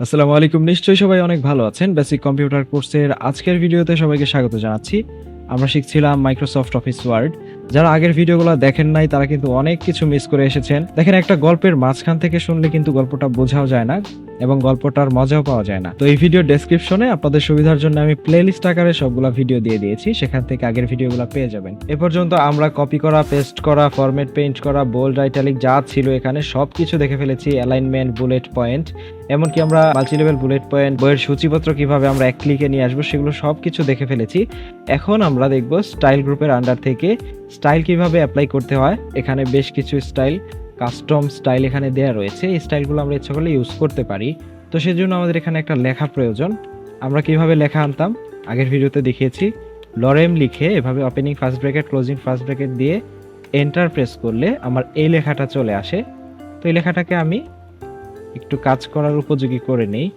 আসসালামু আলাইকুম। নিশ্চয়ই সবাই অনেক ভালো আছেন। বেসিক কম্পিউটার কোর্সের আজকের ভিডিওতে সবাইকে স্বাগত জানাচ্ছি। আমরা শিখছিলাম মাইক্রোসফট অফিস ওয়ার্ড যারা আগের ভিডিওগুলো দেখেন নাই, তারা কিন্তু অনেক কিছু মিস করে এসেছেন। দেখেন, একটা গল্পের মাঝখান থেকে শুনলে কিন্তু গল্পটা বোঝাও যায় না। এবং গল্পটার মজাও পাওয়া যায় না। তো এই ভিডিও ডেসক্রিপশনে আপনাদের সুবিধার জন্য আমি প্লেলিস্ট আকারে সবগুলা ভিডিও দিয়ে দিয়েছি। সেখান থেকে আগের ভিডিওগুলো পেয়ে যাবেন। এ পর্যন্ত আমরা কপি করা পেস্ট করা ফরম্যাট পেইন্ট করা বোল্ড আইটালিক যা ছিল এখানে সব কিছু দেখে ফেলেছি। অ্যালাইনমেন্ট বুলেট পয়েন্ট এমনকি আমরা মাল্টি লেভেল বুলেট পয়েন্ট বইয়ের সূচিপত্র কীভাবে আমরা এক ক্লিকে নিয়ে আসব সেগুলো সব কিছু দেখে ফেলেছি। এখন আমরা দেখব স্টাইল গ্রুপের আন্ডার থেকে স্টাইল কীভাবে অ্যাপ্লাই করতে হয়। এখানে বেশ কিছু স্টাইল কাস্টম স্টাইল এখানে দেওয়া রয়েছে। এই স্টাইলগুলো আমরা ইচ্ছা করলে ইউজ করতে পারি। তো সেজন্য আমাদের এখানে একটা লেখা প্রয়োজন। আমরা কীভাবে লেখা আনতাম? আগের ভিডিওতে দেখিয়েছি। লরেম লিখে এভাবে opening first bracket closing first bracket দিয়ে এন্টার প্রেস করলে আমার এই লেখাটা চলে আসে। তো এই লেখাটাকে আমি একটু কাজ করার উপযোগী করে নেই।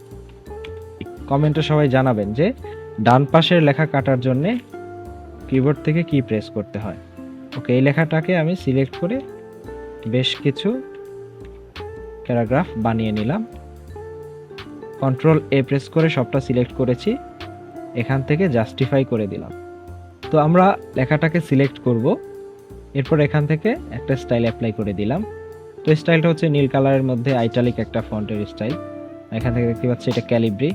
কমেন্টে সবাই জানাবেন যে, ডান পাশের লেখা কাটার জন্যে কিবোর্ড থেকে কি প্রেস করতে হয়? ওকে এই লেখাটাকে আমি সিলেক্ট করে বেশ কিছু প্যারাগ্রাফ বানিয়ে নিলাম। কন্ট্রোল এ প্রেস করে সবটা সিলেক্ট করেছি। এখান থেকে জাস্টিফাই করে দিলাম। তো আমরা লেখাটাকে সিলেক্ট করব। এরপর এখান থেকে একটা স্টাইল অ্যাপ্লাই করে দিলাম। তো স্টাইলটা হচ্ছে নীল কালারের মধ্যে আইটালিক একটা ফন্টের স্টাইল এখান থেকে দেখতে পাচ্ছি এটা ক্যালিব্রি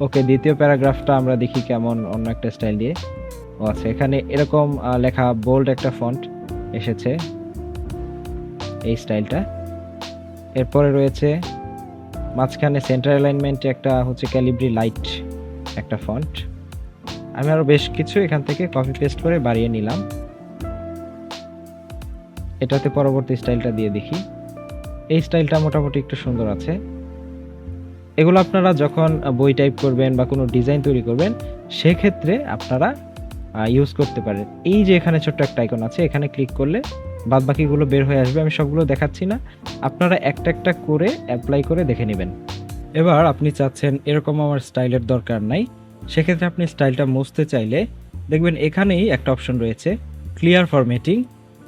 ওকে, দ্বিতীয় প্যারাগ্রাফটা আমরা দেখি কেমন অন্য একটা স্টাইল দিয়ে। ও আচ্ছা এখানে এরকম লেখা বোল্ড একটা ফন্ট এসেছে। এই স্টাইলটা। এরপরে রয়েছে মাঝখানে সেন্টার অ্যালাইনমেন্টে একটা হচ্ছে ক্যালিব্রি লাইট একটা ফন্ট আমি আরও বেশ কিছু এখান থেকে কপি পেস্ট করে বাড়িয়ে নিলাম। এটাতে পরবর্তী স্টাইলটা দিয়ে দেখি। এই স্টাইলটা মোটামুটি একটু সুন্দর আছে। এগুলো আপনারা যখন বই টাইপ করবেন বা কোনো ডিজাইন তৈরি করবেন, সেক্ষেত্রে আপনারা ইউজ করতে পারেন। এই যে এখানে ছোট্ট একটা আইকন আছে, এখানে ক্লিক করলে বাদ বাকিগুলো বের হয়ে আসবে, আমি সবগুলো দেখাচ্ছি না। আপনারা একটা একটা করে অ্যাপ্লাই করে দেখে নেবেন। এবার আপনি চাচ্ছেন, এরকম আমার স্টাইলের দরকার নাই। সেক্ষেত্রে আপনি স্টাইলটা মুছতে চাইলে দেখবেন এখানেই একটা অপশন রয়েছে ক্লিয়ার ফরম্যাটিং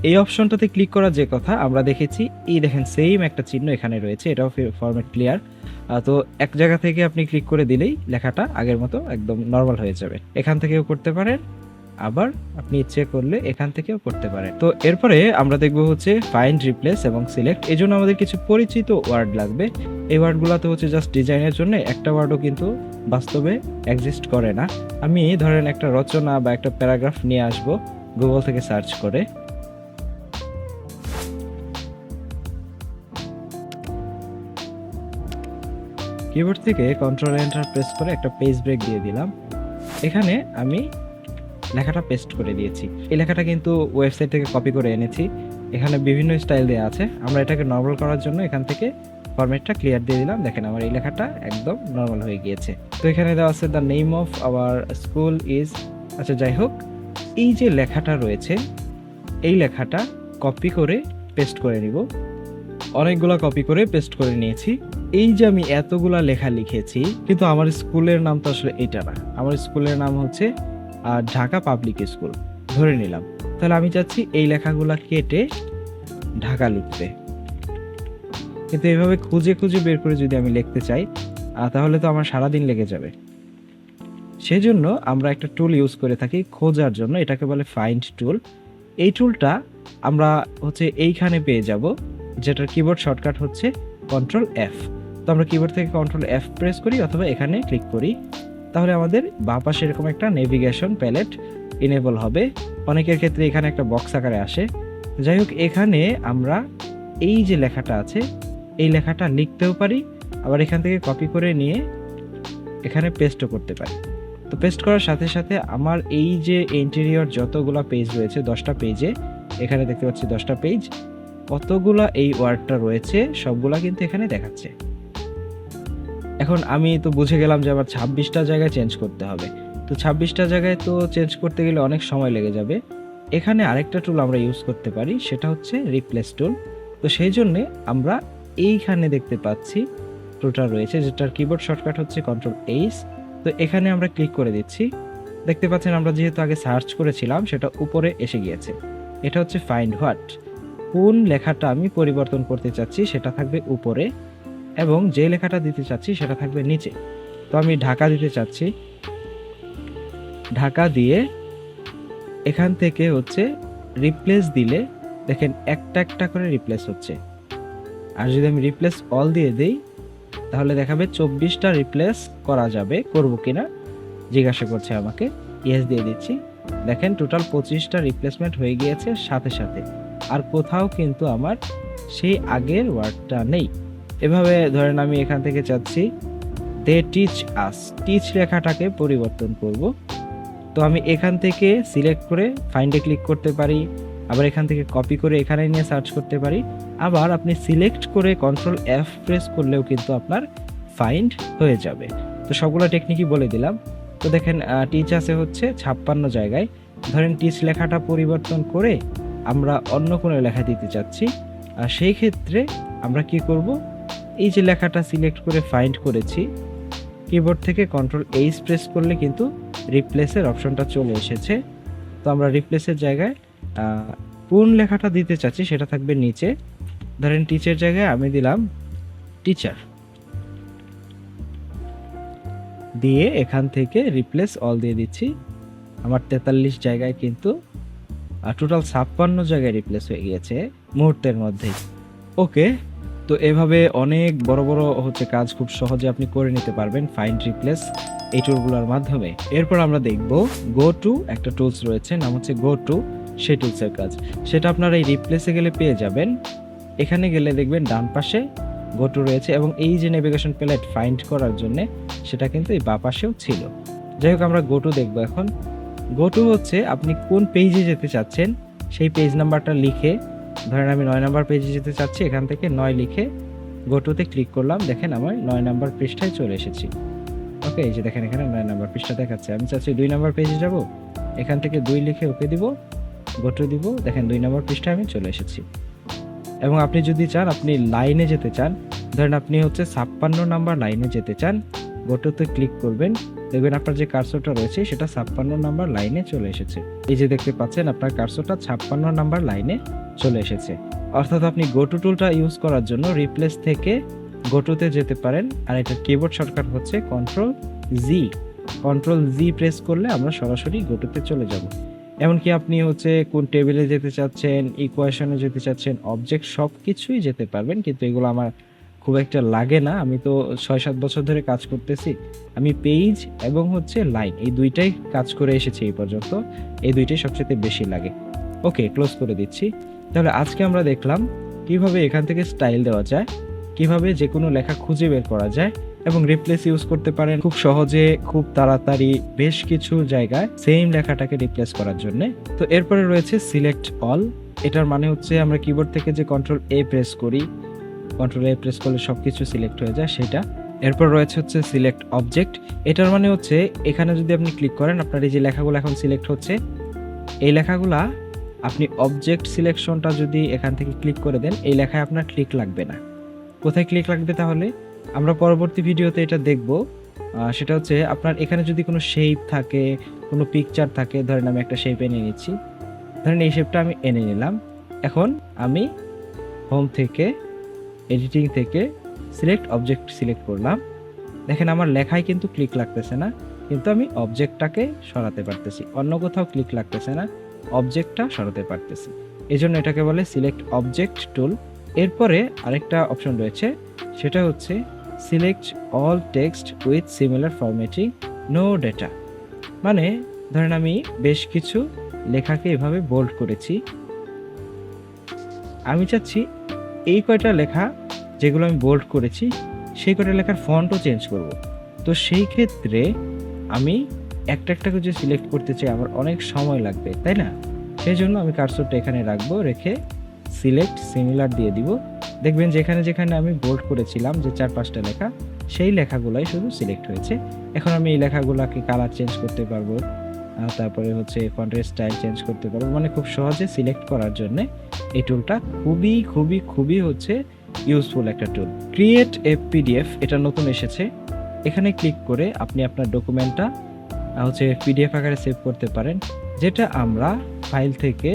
এই অপশনটাতে ক্লিক করা যে কথা আমরা দেখেছি, এই দেখেন সেম একটা চিহ্ন এখানে রয়েছে, এটাও ফরম্যাট ক্লিয়ার তো এক জায়গা থেকে আপনি ক্লিক করে দিলেই লেখাটা আগের মতো একদম নর্মাল হয়ে যাবে। এখান থেকেও করতে পারেন। আবার আপনি ইচ্ছে করলে এখান থেকেও করতে পারেন। তো এরপরে আমরা দেখব হচ্ছে ফাইন্ড রিপ্লেস এবং সিলেক্ট এই জন্য আমাদের কিছু পরিচিত ওয়ার্ড লাগবে। এই ওয়ার্ডগুলোতে হচ্ছে জাস্ট ডিজাইনের জন্য একটা ওয়ার্ডও কিন্তু বাস্তবে এক্সিস্ট করে না। আমি ধরেন একটা রচনা বা একটা প্যারাগ্রাফ নিয়ে আসব গুগল থেকে সার্চ করে। কিবোর্ড থেকে কন্ট্রোল এন্টার প্রেস করে একটা পেজ ব্রেক দিয়ে দিলাম। এখানে আমি লেখাটা পেস্ট করে দিয়েছি। এই লেখাটা কিন্তু ওয়েবসাইট থেকে কপি করে এনেছি। এখানে বিভিন্ন স্টাইল দেওয়া আছে। আমরা এটাকে নর্মাল করার জন্য এখান থেকে ফরম্যাটটা ক্লিয়ার দিয়ে দিলাম। দেখেন আমার এই লেখাটা একদম নর্মাল হয়ে গিয়েছে। তো এখানে দেওয়া আছে the name of our school is আচ্ছা যাই হোক। এই যে লেখাটা রয়েছে, এই লেখাটা কপি করে পেস্ট করে নিব। অনেকগুলা কপি করে পেস্ট করে নিয়েছি। এই যে আমি এতগুলা লেখা লিখেছি, কিন্তু আমার স্কুলের নাম তো আসলে এটা না। আমার স্কুলের নাম হচ্ছে আহ, ঢাকা পাবলিক স্কুল। ধরে নিলাম। তাহলে আমি চাচ্ছি এই লেখাগুলা কেটে ঢাকা লিখতে। কিন্তু এভাবে খুঁজে খুঁজে বের করে যদি আমি লিখতে চাই তাহলে তো আমার সারাদিন লেগে যাবে। সেজন্য আমরা একটা টুল ইউজ করে থাকি খোঁজার জন্য এটাকে বলে ফাইন্ড টুল এই টুলটা আমরা হচ্ছে এইখানে পেয়ে যাব যেটার কিবোর্ড শর্টকাট হচ্ছে কন্ট্রোল এফ তো আমরা কিবোর্ড থেকে কন্ট্রোল এফ প্রেস করি অথবা এখানে ক্লিক করি। তাহলে আমাদের বাঁ পাশে এরকম একটা নেভিগেশন প্যালেট ইনেবল হবে। অনেকের ক্ষেত্রে এখানে একটা বক্স আকারে আসে। যাই হোক, এখানে আমরা এই যে লেখাটা আছে, এই লেখাটা লিখতেও পারি, আবার এখান থেকে কপি করে নিয়ে এখানে পেস্টও করতে পারি। তো পেস্ট করার সাথে সাথে আমার এই যে ইন্টেরিয়র যতগুলা পেজ রয়েছে, দশটা পেজে এখানে দেখতে পাচ্ছি দশটা পেজ কতগুলা এই ওয়ার্ডটা রয়েছে, সবগুলা কিন্তু এখানে দেখাচ্ছে। এখন আমি তো বুঝে গেলাম যে আবার ছাব্বিশটা জায়গায় চেঞ্জ করতে হবে। তো ছাব্বিশটা জায়গায় তো চেঞ্জ করতে গেলে অনেক সময় লেগে যাবে। এখানে আরেকটা টুল আমরা ইউজ করতে পারি, সেটা হচ্ছে রিপ্লেস টুল তো সেই জন্যে আমরা এইখানে দেখতে পাচ্ছি টুলটা রয়েছে, যেটার কিবোর্ড শর্টকাট হচ্ছে কন্ট্রোল এইস তো এখানে আমরা ক্লিক করে দিচ্ছি। দেখতে পাচ্ছেন আমরা যেহেতু আগে সার্চ করেছিলাম, সেটা উপরে এসে গিয়েছে। এটা হচ্ছে ফাইন্ড হোয়াট কোন লেখাটা আমি পরিবর্তন করতে চাচ্ছি, সেটা থাকবে উপরে। এবং যে লেখাটা দিতে চাচ্ছি সেটা থাকবে নিচে। তো আমি ঢাকা দিতে চাচ্ছি। ঢাকা দিয়ে এখান থেকে হচ্ছে রিপ্লেস দিলে দেখেন একটা একটা করে রিপ্লেস হচ্ছে। আর যদি আমি রিপ্লেস অল দিয়ে দিই, তাহলে দেখাবে চব্বিশটা রিপ্লেস করা যাবে। করব কিনা জিজ্ঞাসা করছে আমাকে। ইয়েস দিয়ে দিচ্ছি। দেখেন টোটাল পঁচিশটা রিপ্লেসমেন্ট হয়ে গিয়েছে সাথে সাথে। আর কোথাও কিন্তু আমার সেই আগের ওয়ার্ডটা নেই। এভাবে ধরেন আমি এখান থেকে চাচ্ছি দে টিচ আস টিচ লেখাটাকে পরিবর্তন করব। তো আমি এখান থেকে সিলেক্ট করে ফাইন্ডে ক্লিক করতে পারি, আবার এখান থেকে কপি করে এখানে নিয়ে সার্চ করতে পারি। আবার আপনি সিলেক্ট করে কন্ট্রোল এফ প্রেস করলেও কিন্তু আপনার ফাইন্ড হয়ে যাবে। তো সবগুলো টেকনিকই বলে দিলাম। তো দেখেন টিচ আছে হচ্ছে ছাপ্পান্ন জায়গায়। ধরেন টিচ লেখাটা পরিবর্তন করে আমরা অন্য কোনো লেখা দিতে চাচ্ছি। আর সেই ক্ষেত্রে আমরা কি করব? এই যে লেখাটা সিলেক্ট করে ফাইন্ড করেছি কিবোর্ড থেকে কন্ট্রোল এইচ প্রেস করলে কিন্তু রিপ্লেসের অপশনটা চলে এসেছে। তো আমরা রিপ্লেসের জায়গায় কোন লেখাটা দিতে চাচ্ছি সেটা থাকবে নিচে। ধরেন টিচার জায়গায় আমি দিলাম টিচার দিয়ে এখান থেকে রিপ্লেস অল দিয়ে দিচ্ছি। আমার তেতাল্লিশ জায়গায় কিন্তু টোটাল ছাপ্পান্ন জায়গায় রিপ্লেস হয়ে গিয়েছে মুহূর্তের মধ্যেই। ওকে তো এভাবে অনেক বড় বড় হচ্ছে কাজ খুব সহজে আপনি করে নিতে পারবেন ফাইন্ড রিপ্লেস এই টুলগুলোর মাধ্যমে। এরপর আমরা দেখব গো টু একটা টুলস রয়েছে, নাম হচ্ছে গো টু সেই টুলসের কাজ। সেটা আপনারা এই রিপ্লেসে গেলে পেয়ে যাবেন। এখানে গেলে দেখবেন ডান পাশে গো টু রয়েছে এবং এই যে নেভিগেশন প্লেট ফাইন্ড করার জন্য সেটা কিন্তু এই বা পাশেও ছিল। যাই হোক, আমরা গো টু দেখব এখন। গো টু হচ্ছে আপনি কোন পেজে যেতে চাচ্ছেন, সেই পেজ নাম্বারটা লিখে ধরেন আমি নয় নাম্বার পেজে যেতে চাচ্ছি, এখান থেকে নয় লিখে গোটুতে ক্লিক করলাম, দেখেন আমার নয় নাম্বার পৃষ্ঠায় চলে এসেছি। ওকে এই যে দেখেন এখানে নয় নাম্বার পৃষ্ঠা দেখাচ্ছে। আমি চাচ্ছি দুই নাম্বার পেজে যাব, এখান থেকে দুই লিখে ওকে দিব গোটু দিব, দেখেন দুই নাম্বার পৃষ্ঠায় আমি চলে এসেছি। এবং আপনি যদি চান, আপনি লাইনে যেতে চান, ধরেন আপনি হচ্ছে ছাপ্পান্ন নাম্বার লাইনে যেতে চান গোটুতে ক্লিক করবেন দেখবেন আপনার যে কার্সরটা রয়েছে, সেটা ছাপ্পান্ন নাম্বার লাইনে চলে এসেছে। এই যে দেখতে পাচ্ছেন, আপনার কার্সরটা ছাপ্পান্ন নাম্বার লাইনে চলে এসেছে। অর্থাৎ আপনি গোটু টুলটা ইউজ করার জন্য রিপ্লেস থেকে গোটুতে যেতে পারেন। আর এটা কিবোর্ড শর্টকাট হচ্ছে control G control G press করলে আমরা সরাসরি গোটুতে চলে যাব। এমনকি আপনি হচ্ছে কোন টেবিলে যেতে চাচ্ছেন ইকুয়েশনে যেতে চাচ্ছেন অবজেক্ট সব কিছুই যেতে পারবেন। কিন্তু এগুলো আমার খুব একটা লাগে না। আমি তো ছয় সাত বছর ধরে কাজ করতেছি। আমি পেজ এবং হচ্ছে লাইন এই দুইটাই কাজ করে এসেছি এই পর্যন্ত। এই দুইটাই সবচেয়ে বেশি লাগে। ওকে, ক্লোজ করে দিচ্ছি। তাহলে আজকে আমরা দেখলাম কীভাবে এখান থেকে স্টাইল দেওয়া যায়, কীভাবে যে কোনো লেখা খুঁজে বের করা যায় এবং রিপ্লেস ইউজ করতে পারেন খুব সহজে, খুব তাড়াতাড়ি বেশ কিছু জায়গায় সেম লেখাটাকে রিপ্লেস করার জন্য। তো এরপরে রয়েছে সিলেক্ট অল। এটার মানে হচ্ছে আমরা কিবোর্ড থেকে যে কন্ট্রোল এ প্রেস করি কন্ট্রোল এ প্রেস করলে সব কিছু সিলেক্ট হয়ে যায়, সেটা। এরপর রয়েছে হচ্ছে সিলেক্ট অবজেক্ট এটার মানে হচ্ছে, এখানে যদি আপনি ক্লিক করেন, আপনার এই যে লেখাগুলো এখন সিলেক্ট হচ্ছে, এই লেখাগুলা আপনি অবজেক্ট সিলেকশনটা যদি এখান থেকে ক্লিক করে দেন, এই লেখায় আপনার ক্লিক লাগবে না। কোথায় ক্লিক লাগবে তাহলে? আমরা পরবর্তী ভিডিওতে এটা দেখব। সেটা হচ্ছে আপনার এখানে যদি কোনো শেপ থাকে, কোনো পিকচার থাকে, ধরেন আমি একটা শেপ এনে নিচ্ছি ধরেন এই শেপটা আমি এনে নিলাম। এখন আমি হোম থেকে এডিটিং থেকে সিলেক্ট অবজেক্ট সিলেক্ট করলাম। দেখেন আমার লেখায় কিন্তু ক্লিক লাগতেছে না, কিন্তু আমি অবজেক্টটাকে সরাতে পারতেছি। অন্য কোথাও ক্লিক লাগতেছে না অবজেক্টটা সরাতে পারতেছি। এই জন্য এটাকে বলে সিলেক্ট অবজেক্ট টুল এরপরে আরেকটা অপশন রয়েছে, সেটা হচ্ছে select all text with similar formatting no data মানে ধরেন আমি বেশ কিছু লেখাকে এভাবে বোল্ড করেছি। আমি চাচ্ছি এই কয়টা লেখা যেগুলো আমি বোল্ড করেছি, সেই কটা লেখার ফন্টও চেঞ্জ করব। তো সেই ক্ষেত্রে আমি একটা একটা করে যে সিলেক্ট করতে চাই, আমার অনেক সময় লাগবে, তাই না? সেই জন্য আমি কার্সরটা এখানে রাখব, রেখে সিলেক্ট সিমিলার দিয়ে দিব। দেখবেন যেখানে যেখানে আমি বোল্ড করেছিলাম যে চার পাঁচটা লেখা, সেই লেখাগুলাই শুধু সিলেক্ট হয়েছে। এখন আমি এই লেখাগুলোকে কালার চেঞ্জ করতে পারব তারপরে হচ্ছে ফন্টের স্টাইল চেঞ্জ করতে পারব। মানে খুব সহজে সিলেক্ট করার জন্য এই টুলটা খুবই খুবই খুবই হচ্ছে ইউজফুল একটা টুল ক্রিয়েট এ পিডিএফ এটা নতুন এসেছে। এখানে ক্লিক করে আপনি আপনার ডকুমেন্টটা হচ্ছে পিডিএফ আকারে সেভ করতে পারেন। যেটা আমরা ফাইল থেকে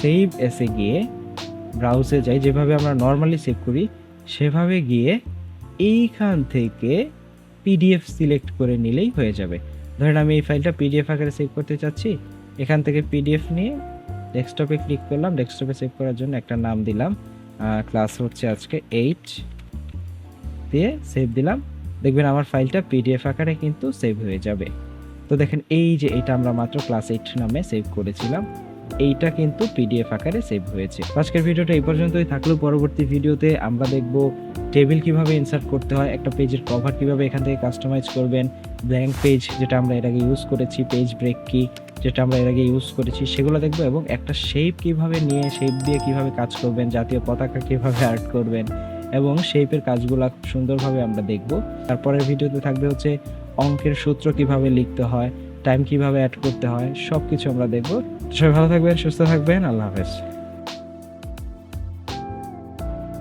সেভ এসে গিয়ে ব্রাউজে যাই, যেভাবে আমরা নর্মালি সেভ করি, সেভাবে গিয়ে এইখান থেকে পিডিএফ সিলেক্ট করে নিলেই হয়ে যাবে। ধরেন আমি এই ফাইলটা পিডিএফ আকারে সেভ করতে চাচ্ছি। এখান থেকে পিডিএফ নিয়ে ডেস্কটপে ক্লিক করলাম। ডেস্কটপে সেভ করার জন্য একটা নাম দিলাম। ক্লাস হচ্ছে আজকে এইট দিয়ে সেভ দিলাম। দেখবেন আমার ফাইলটা পিডিএফ আকারে কিন্তু সেভ হয়ে যাবে। তো দেখেন এই যে এটা আমরা মাত্র ক্লাস এইট নামে সেভ করেছিলাম, এইটা কিন্তু পিডিএফ আকারে সেভ হয়েছে। আজকের ভিডিওটা এই পর্যন্তই। থাকলেও পরবর্তী ভিডিওতে আমরা দেখব টেবিল কীভাবে ইনসার্ট করতে হয়, একটা পেজের কভার কীভাবে এখান থেকে কাস্টমাইজ করবেন ব্ল্যাঙ্ক পেজ যেটা আমরা এর আগে ইউজ করেছি পেজ ব্রেক কি যেটা আমরা এর আগে ইউজ করেছি, সেগুলো দেখব এবং একটা শেপ কীভাবে নিয়ে শেপ দিয়ে কীভাবে কাজ করবেন, জাতীয় পতাকা কীভাবে আর্ট করবেন এবং শেপের কাজগুলো খুব সুন্দরভাবে আমরা দেখব। তারপরের ভিডিওতে থাকবে হচ্ছে অঙ্কের সূত্র কীভাবে লিখতে হয় টাইম কীভাবে অ্যাড করতে হয় সব কিছু আমরা দেখব। সবাই ভালো থাকবেন, সুস্থ থাকবেন, আল্লাহ হাফেজ।